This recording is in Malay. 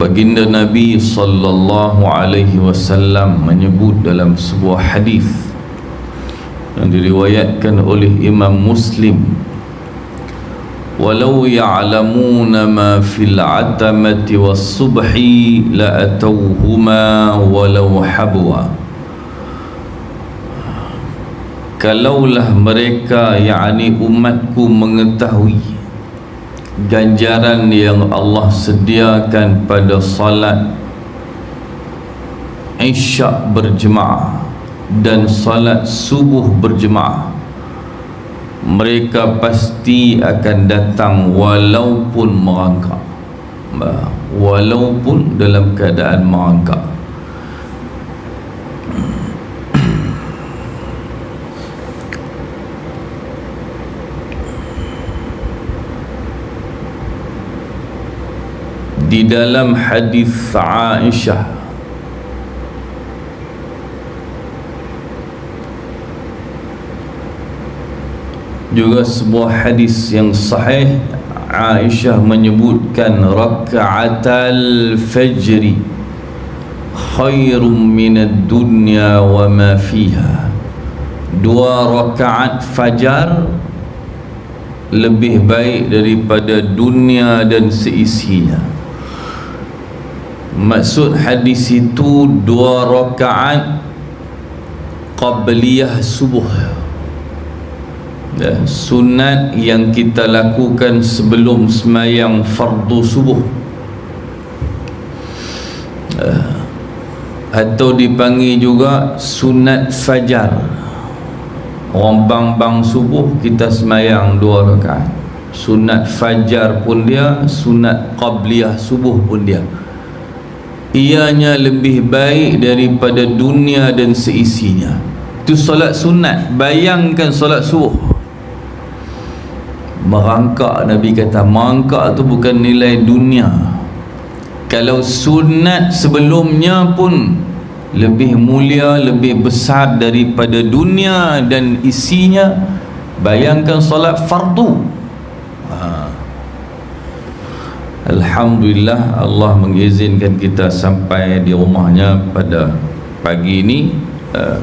Baginda Nabi sallallahu alaihi wasallam menyebut dalam sebuah hadis yang diriwayatkan oleh Imam Muslim Walau ya'lamuna ma fil atamati was subhi la atawhuma walau habwa. Kalaulah mereka yakni umatku mengetahui ganjaran yang Allah sediakan pada salat isyak berjemaah dan salat subuh berjemaah mereka pasti akan datang walaupun merangkak. Walaupun dalam keadaan merangkak di dalam hadis Aisyah. Juga sebuah hadis yang sahih Aisyah menyebutkan raka'atal fajri khairum minad dunya wa ma fiha. Dua rakaat fajar lebih baik daripada dunia dan seisinya Maksud hadis itu dua rakaat qabliyah subuh. Ya, sunat yang kita lakukan sebelum semayang fardu subuh. Ya, atau dipanggil juga sunat fajar. Orang bang-bang subuh kita semayang dua rakaat. Sunat fajar pun dia, sunat qabliyah subuh pun dia ianya lebih baik daripada dunia dan seisinya. Itu solat sunat. Bayangkan solat subuh. Merangkak Nabi kata merangkak tu bukan nilai dunia. Kalau sunat sebelumnya pun lebih mulia lebih besar daripada dunia dan isinya bayangkan solat fardu Alhamdulillah Allah mengizinkan kita sampai di rumahnya pada pagi ini uh,